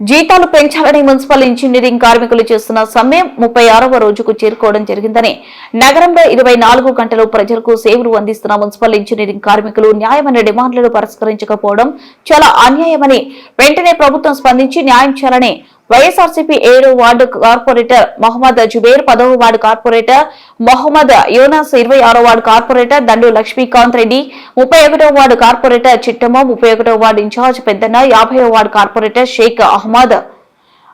జీతాలు పెంచాలని municipal engineering కార్మికులు చేస్తున్న సమ్మె ముప్పై ఆరవ రోజుకు చేరుకోవడం జరిగిందని నగరంలో ఇరవై నాలుగు గంటలు ప్రజలకు సేవలు అందిస్తున్న మున్సిపల్ ఇంజనీరింగ్ కార్మికులు న్యాయమైన డిమాండ్లను పరిష్కరించకపోవడం చాలా అన్యాయమని వెంటనే ప్రభుత్వం స్పందించి న్యాయం చేయాలని వైఎస్ఆర్సీపీ ఏడో వార్డు కార్పొరేటర్ మొహమ్మద్ జుబేర్ పదవ వార్డు కార్పొరేటర్ మొహమ్మద్ యోనాస్ ఇరవై ఆరో వార్డు కార్పొరేటర్ దండు లక్ష్మీకాంత్ రెడ్డి ముప్పై ఒకటో వార్డు కార్పొరేటర్ చిట్టమ్మ ముప్పై ఒకటో వార్డు ఇన్ఛార్జ్ పెద్దన్న యాభై వార్డు కార్పొరేటర్ షేక్ అహ్మద్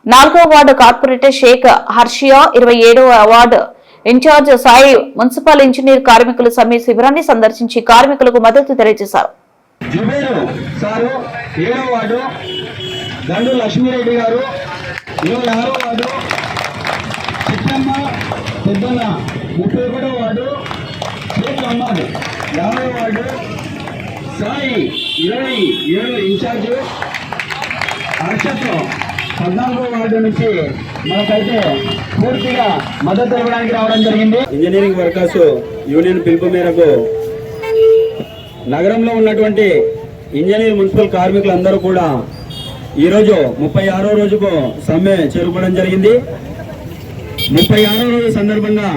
నాలుగో వార్డు కార్పొరేటర్ షేక్ హర్షియా ఇరవై ఏడో ward in-charge Sai municipal engineer కార్మికులు సమ్మె శిబిరాన్ని సందర్శించి కార్మికులకు మద్దతు తెలియజేశారు. దండు లక్ష్మీరెడ్డి గారు ఇరవై ఆరో వార్డు చిట్టమ్మ పెద్దన్న ముప్పై ఒకటో వార్డు షేక్ అహ్మద్ యాభై వార్డు సాయి ఇరవై ఏడు ఇన్ఛార్జ్. హర్షత్ పద్నాలుగో వార్డు నుంచి మనకైతే పూర్తిగా మద్దతు ఇవ్వడానికి రావడం జరిగింది. ఇంజనీరింగ్ వర్కర్స్ యూనియన్ పిలుపు మేరకు నగరంలో ఉన్నటువంటి ఇంజనీర్ మున్సిపల్ కార్మికులందరూ కూడా ఈరోజు ముప్పై ఆరో రోజుకు సమ్మె చేరుకోవడం జరిగింది. ముప్పై ఆరో రోజు సందర్భంగా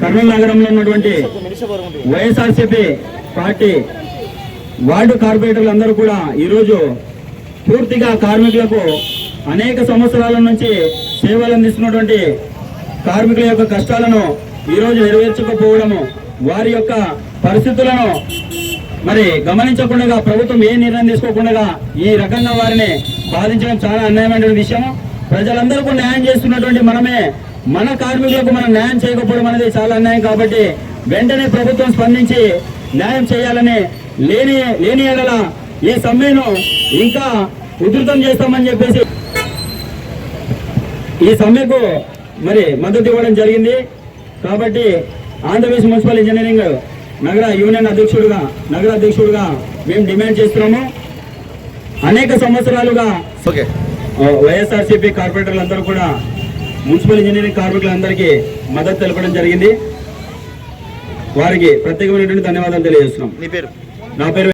కర్నూలు నగరంలో ఉన్నటువంటి వైఎస్ఆర్సీపీ పార్టీ వార్డు కార్పొరేటర్లు అందరూ కూడా ఈరోజు పూర్తిగా కార్మికులకు అనేక సంవత్సరాల నుంచి సేవలు అందిస్తున్నటువంటి కార్మికుల యొక్క కష్టాలను ఈరోజు నెరవేర్చకపోవడము వారి యొక్క పరిస్థితులను మరి గమనించకుండా ప్రభుత్వం ఏ నిర్ణయం తీసుకోకుండా ఈ రకంగా వారిని బాధించడం చాలా అన్యాయమైన విషయం ప్రజలందరికీ న్యాయం చేస్తున్నటువంటి మనమే మన కార్మికులకు మనం న్యాయం చేయకపోవడం అనేది చాలా అన్యాయం కాబట్టి వెంటనే ప్రభుత్వం స్పందించి న్యాయం చేయాలని లేని లేని ఎడల ఈ సమ్మెను ఇంకా ఉధృతం చేస్తామని చెప్పేసి ఈ సమ్మెకు మరి మద్దతు ఇవ్వడం జరిగింది. కాబట్టి ఆంధ్రప్రదేశ్ మున్సిపల్ ఇంజనీరింగ్ నగర యూనియన్ అధ్యక్షుడిగా నగర అధ్యక్షుడిగా మేము డిమాండ్ చేస్తున్నాము. అనేక సంవత్సరాలుగా వైఎస్ఆర్సీపీ కార్పొరేటర్లందరూ కూడా మున్సిపల్ ఇంజనీరింగ్ కార్మికులందరికీ మద్దతు తెలపడం జరిగింది. వారికి ప్రత్యేకమైనటువంటి ధన్యవాదాలు తెలియజేస్తున్నాం. నా పేరు